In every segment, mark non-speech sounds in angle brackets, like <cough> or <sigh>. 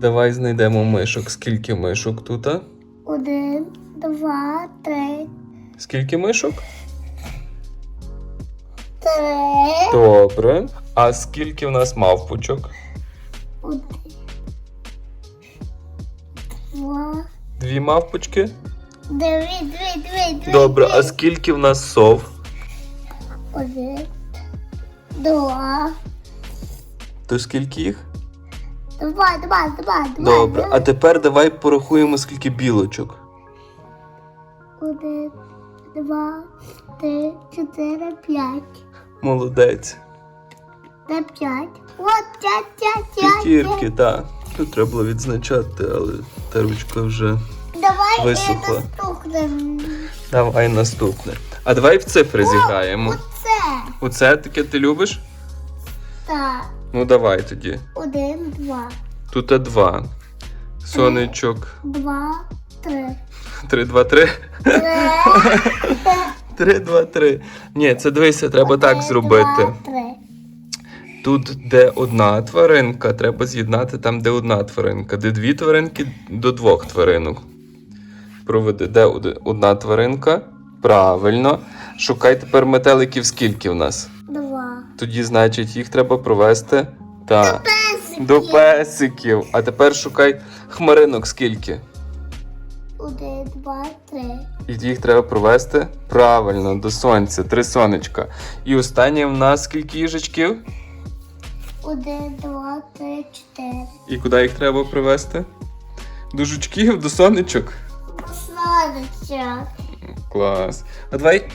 Давай знайдемо мишок. Скільки мишок тут? Один, два, три, Скільки мишок? три. Добре. А скільки в нас мавпочок? Один. Два. Дві мавпочки? Дві, дві, дві, дві. Добре, а скільки в нас сов? Один. Два. То скільки їх? Два, два, два, два. Добре. А тепер давай порахуємо, скільки білочок. Один, два, три, чотири, п'ять. Молодець. Де п'ять? От п'ять, п'ять, п'ять. П'ятірки, так. Тут треба було відзначати, але та ручка вже. Давай Висохла. і наступним. Давай наступне. А давай в цифри зіграємо. Оце. Оце таке ти любиш? Так. Ну давай тоді. Один, два. Тут є два. Сонечок. Два, три. Три, два, три. Три. Два, три. Ні, це дивися, треба так зробити. Два, три. Тут, де одна тваринка, треба з'єднати там, де одна тваринка. Де дві тваринки до двох тваринок. Проведи, де одна тваринка. Правильно. Шукай тепер метеликів, скільки в нас. Два. Тоді, значить, їх треба провести. Песики. До песиків. А тепер шукай хмаринок скільки. Один, два, три. І їх треба провести правильно до сонця. Три сонечка. І останнє в нас скільки їжачків? Один, два, три, чотири. І куди їх треба привести? До жучків, до сонечок. До Сонечок. Клас. А давай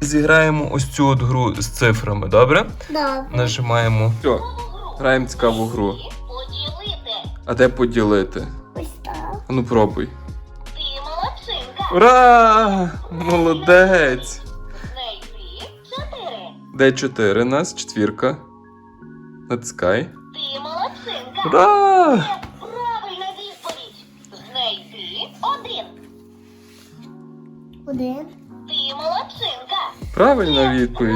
зіграємо ось цю от гру з цифрами, добре? Добре. Нажимаємо. Все, граємо цікаву гру. Поділити. А де поділити? Ось так. А Ну пробуй. Ти молодчинка. Ура! Молодець! Чотири. Де чотири нас? Четвірка. Натискай. Ти молодчинка. Ура! Це правильна відповідь. Один. Один. Правильна відповідь.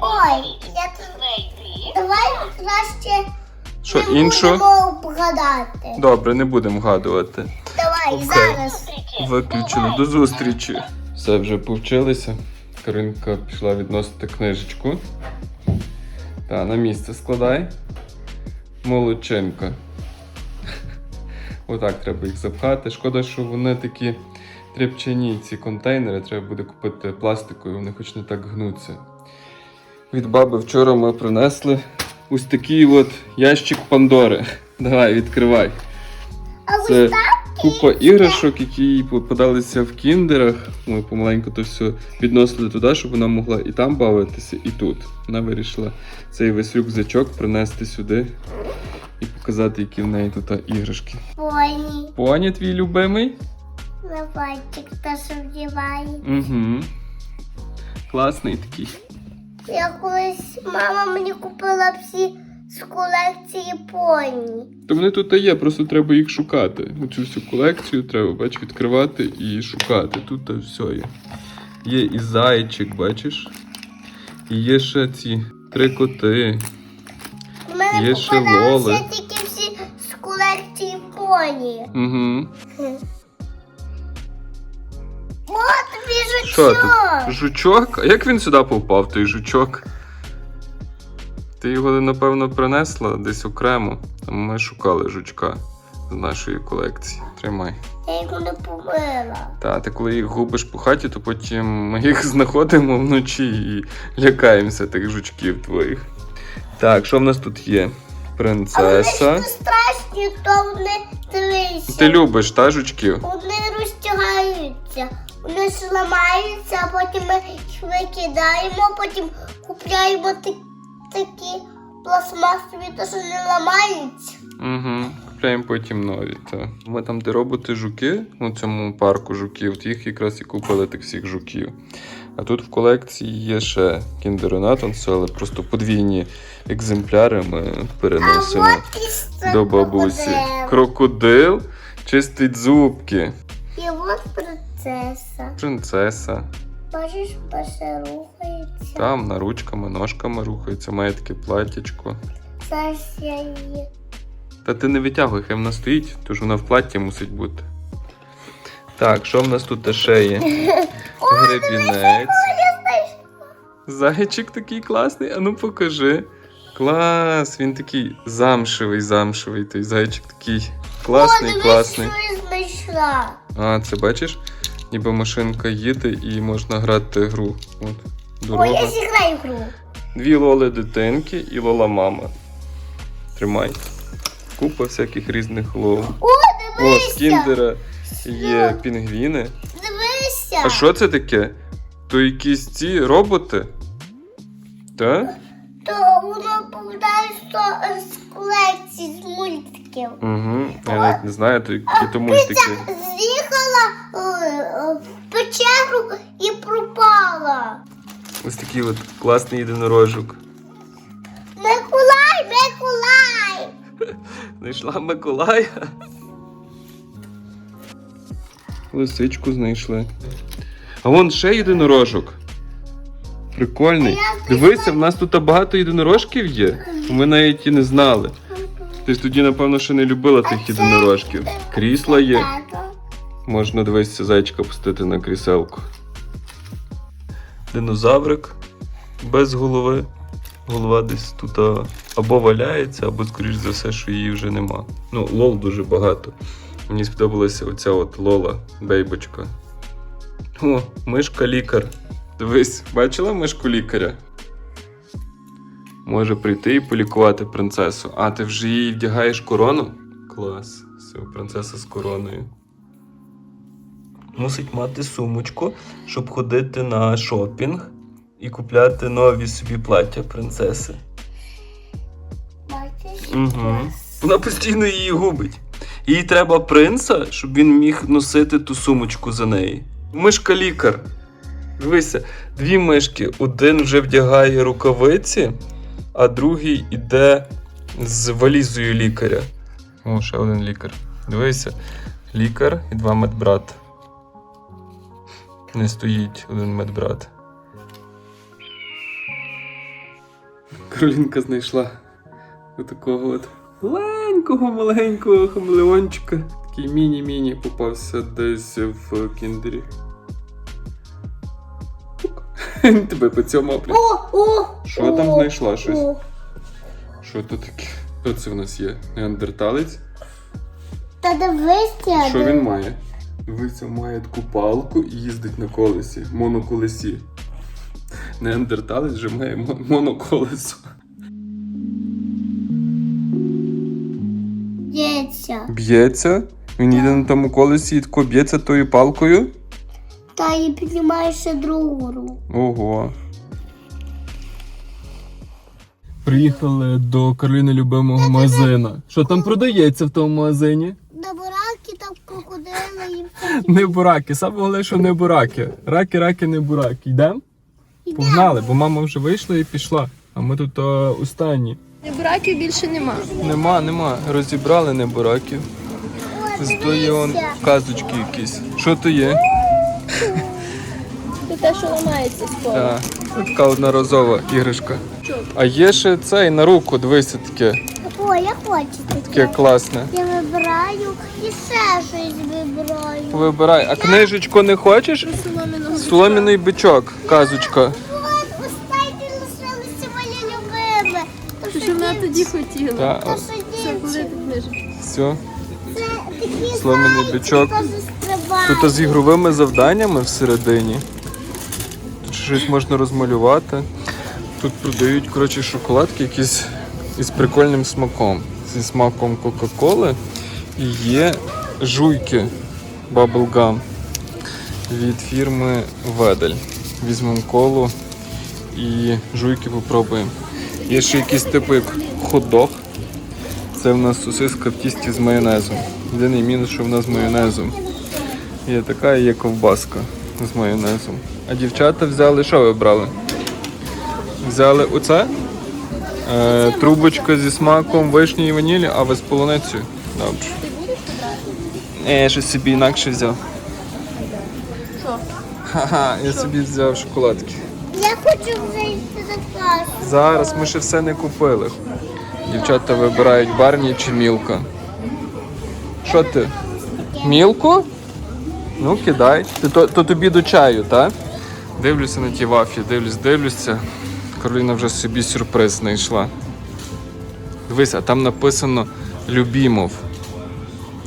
Ой, я тут. Давай краще Що не іншу? будемо вгадати. Добре, не будемо вгадувати. Давай Окей. зараз. Виключили до зустрічі. Все вже повчилися. Каринка пішла відносити книжечку. Та, на місце складай. Молодчинка. <laughs> Отак треба їх запхати. Шкода, що вони такі тряпчані, ці контейнери. Треба буде купити пластикові, вони хоч не так гнуться. Від баби вчора ми принесли ось такий от ящик Пандори. Давай, відкривай. Це купа іграшок, які попадалися в кіндерах. Ми помаленьку то все відносили туди, щоб вона могла і там бавитися, і тут. Вона вирішила цей весь рюкзачок принести сюди і показати, які в неї тут іграшки. Поні. Поні твій любимий? Лапатчик та що вдіває. Угу. Класний такий. Я колись мама мені купила всі з колекції поні. То вони тут є, просто треба їх шукати. Оцю всю колекцію треба, бач, відкривати і шукати. Тут та все є. Є і зайчик, бачиш? І є ще ці три коти. У мене Є ще лоли. тільки всі з колекції поні. Угу. Тобі Що жучок. тут? Жучок? А як він сюди попав, той жучок? Ти його, напевно, принесла десь окремо. Ми шукали жучка з нашої колекції. Тримай. Я його не помила. Та, ти коли їх губиш по хаті, то потім ми їх знаходимо вночі і лякаємося тих жучків твоїх. Так, що в нас тут є? А вони Принцеса. ж страшні, то вони дивися. Ти любиш, та, жучків? Вони розтягаються. Вони ж ламаються, а потім ми їх викидаємо, потім купляємо та- такі пластмасові, то що не ламаються. Угу. Купляємо потім нові. Та. Ми там, де роботи жуки, у цьому парку жуків, їх якраз і купили тих всіх жуків. А тут в колекції є ще кіндеронатонси, але просто подвійні екземпляри ми переносимо А до бабусі. крокодил. Крокодил чистить зубки. І от принцеса. Принцеса. Бачиш, перше рухається. Там на ручками, ножками рухається, має таке платячко. Зараз я її. Та ти не витягуй, хай вона стоїть, тож вона в платі мусить бути. Так, що в нас тут ще є? <laughs> Гребінець. Зайчик такий класний, а ну покажи. Клас, він такий замшевий, замшевий. Той зайчик такий класний, О, дивись, класний. що я знайшла. А, це бачиш? Ніби машинка їде і можна грати гру. От, О, дорога. я зіграю гру. Дві лоли дитинки і лола мама. Тримай. Купа всяких різних лол. О, О, з кіндера є пінгвіни. Дивися. А що це таке? То якісь ці роботи? Так? То е, з колекції з мультиків. Угу. Я навіть не знаю, то які то мультики. З'їхала е, е, в печеру і пропала. Ось такий от класний єдинорожок. Миколай, Миколай! <laughs> Знайшла Миколая. Лисичку знайшли. А вон ще єдинорожок. Прикольний. Дивися, в нас тут багато єдинорожків є. Ми навіть і не знали. Ти ж тоді, напевно, ще не любила тих єдинорожків. Крісла є. Можна дивитися зайчика пустити на кріселку. Динозаврик без голови. Голова десь тут або валяється, або, скоріш за все, що її вже нема. Ну, лол дуже багато. Мені сподобалася оця от лола, бейбочка. О, мишка лікар. Дивись, бачила мишку лікаря? Може прийти і полікувати принцесу. А, ти вже їй вдягаєш корону? Клас. Все, принцеса з короною. Мусить мати сумочку, щоб ходити на шопінг і купляти нові собі плаття принцеси. Бачиш? Угу. Вона постійно її губить. Їй треба принца, щоб він міг носити ту сумочку за неї. Мишка лікар. Дивися, дві мишки. Один вже вдягає рукавиці, а другий іде з валізою лікаря. О, ще один лікар. Дивися, лікар і два медбрата. Не стоїть один медбрат. Каролінка знайшла отакого от маленького маленького хамелеончика. Такий міні-міні попався десь в кіндері. <laughs> Тебе по цьому. О, о, Що там знайшла щось? о. Що то таке? Хто це в нас є? Неандерталець? Та дивися. Що він має? Дивися, має таку палку і їздить на колесі, моноколесі. Неандерталець вже має мо- моноколесо. Дється. Б'ється. Він їде на тому колесі і тако б'ється тою палкою. Та і піднімає ще другу руку. Ого. Приїхали до Кароліни любимого магазина. Що там продається в тому магазині? На бураки там крокодили і. Не бураки, саме головне, що не бураки. Раки, раки, не бураки. Йдемо? Погнали, бо мама вже вийшла і пішла. А ми тут а, останні. Браків більше нема. Нема, нема. Розібрали не бураків. Зато є он казочки якісь. Що то є? Це те, що ламається скоро. Так, це така одноразова іграшка. А є ще цей на руку, дивися таке. О, я хочу Таке таке. класне. Я вибираю і ще щось вибираю. Вибирай. А книжечку не хочеш? Соломіний бичок, казочка. От останні лишилися моє любиме. То, Що ж вона тоді хотіла? Та, То, що коли дівчина. все. Сломаний бичок. Тут з ігровими завданнями всередині. Тут щось можна розмалювати. Тут продають коротше, шоколадки якісь із прикольним смаком. Зі смаком Кока-Коли. І є жуйки Bubble Gum від фірми Ведель. Візьмемо колу і жуйки попробуємо. Є ще якісь типу як хот-дог. Це в нас сосиска в тісті з майонезом. Єдиний мінус, що вона з майонезом. Є така і є ковбаска з майонезом. А дівчата взяли, що ви брали? Взяли оце? Е, трубочка зі смаком вишні і ванілі, а ви з полуницею. Добре. Е, я щось собі інакше взяв. Що? Ха-ха, я собі взяв шоколадки. Я хочу вже йти за клас. Зараз ми ще все не купили. Дівчата вибирають барні чи мілка. Що ти? Мілку? Ну, кидай. Ти, то, то тобі до чаю, так? Дивлюся на ті вафлі, дивлюсь, дивлюся. Кароліна вже собі сюрприз знайшла. Дивись, а там написано Любімов.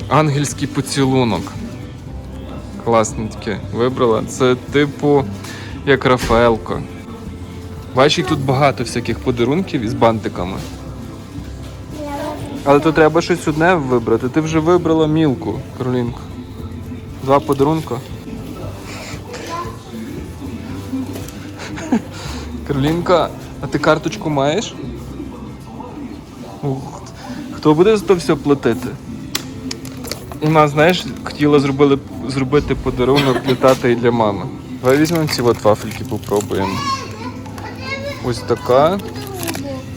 Ангельський поцілунок. Класне таке. Вибрала. Це типу як Рафаелко. Бачиш, тут багато всяких подарунків із бантиками. Але то треба щось одне вибрати. Ти вже вибрала мілку, Каролінко. Два подарунка. Каролінка, а ти карточку маєш? Ух, Хто буде за то все платити? У нас, знаєш, хотіла зробили, зробити подарунок для тата і для мами. Давай візьмемо ці от вафельки, попробуємо. Ось така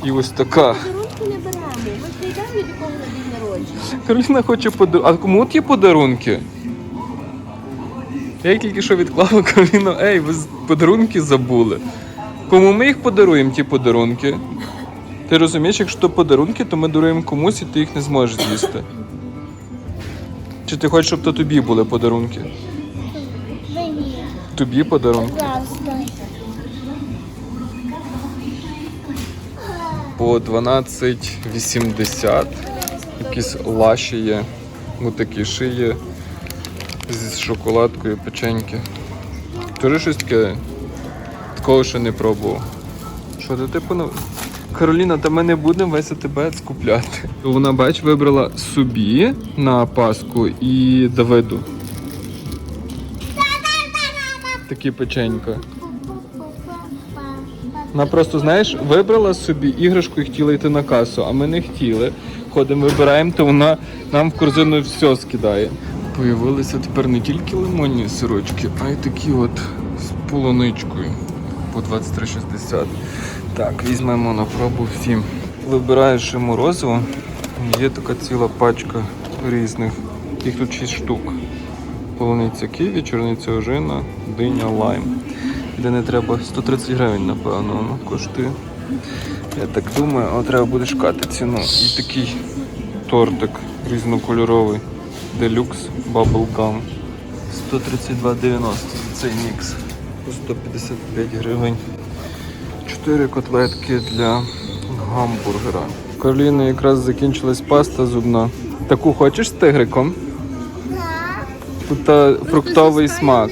і ось така. Подарунки не беремо. Ми прийдемо від якого на день народження. Кароліна хоче подарунки. А кому от є подарунки? Я тільки що відклала <laughs> Кароліну, ей, ви подарунки забули. Кому ми їх подаруємо, ті подарунки? Ти розумієш, якщо то подарунки, то ми даруємо комусь і ти їх не зможеш з'їсти. Чи ти хочеш, щоб то тобі були подарунки? Мені. Тобі подарунки. По 12,80. Якісь лаші є. Отакі шиє з шоколадкою печеньки. Тоже щось таке. Такого ще не пробував. Що ти типу ну. Кароліна, та ми не будемо весь тебе скупляти. Вона, бач, вибрала собі на Пасху і Давиду. Такі печенька. Вона просто, знаєш, вибрала собі іграшку і хотіла йти на касу, а ми не хотіли. Ходимо, вибираємо, то вона нам в корзину все скидає. Появилися тепер не тільки лимонні сирочки, а й такі от з полуничкою по 23,60. Так, візьмемо на пробу всі. Вибираєш морозиво. Є така ціла пачка різних. Їх тут 6 штук. Полуниця ківі, чорниця ожина, диня, лайм. Де не треба 130 гривень, напевно, воно коштує. Я так думаю, але треба буде шукати ціну. І такий тортик різнокольоровий. Deluxe Bubble Gum. 132,90 за цей мікс. По 155 гривень. Чотири котлетки для гамбургера. У Кароліни якраз закінчилась паста зубна. Таку хочеш з тигриком? Тут та фруктовий смак.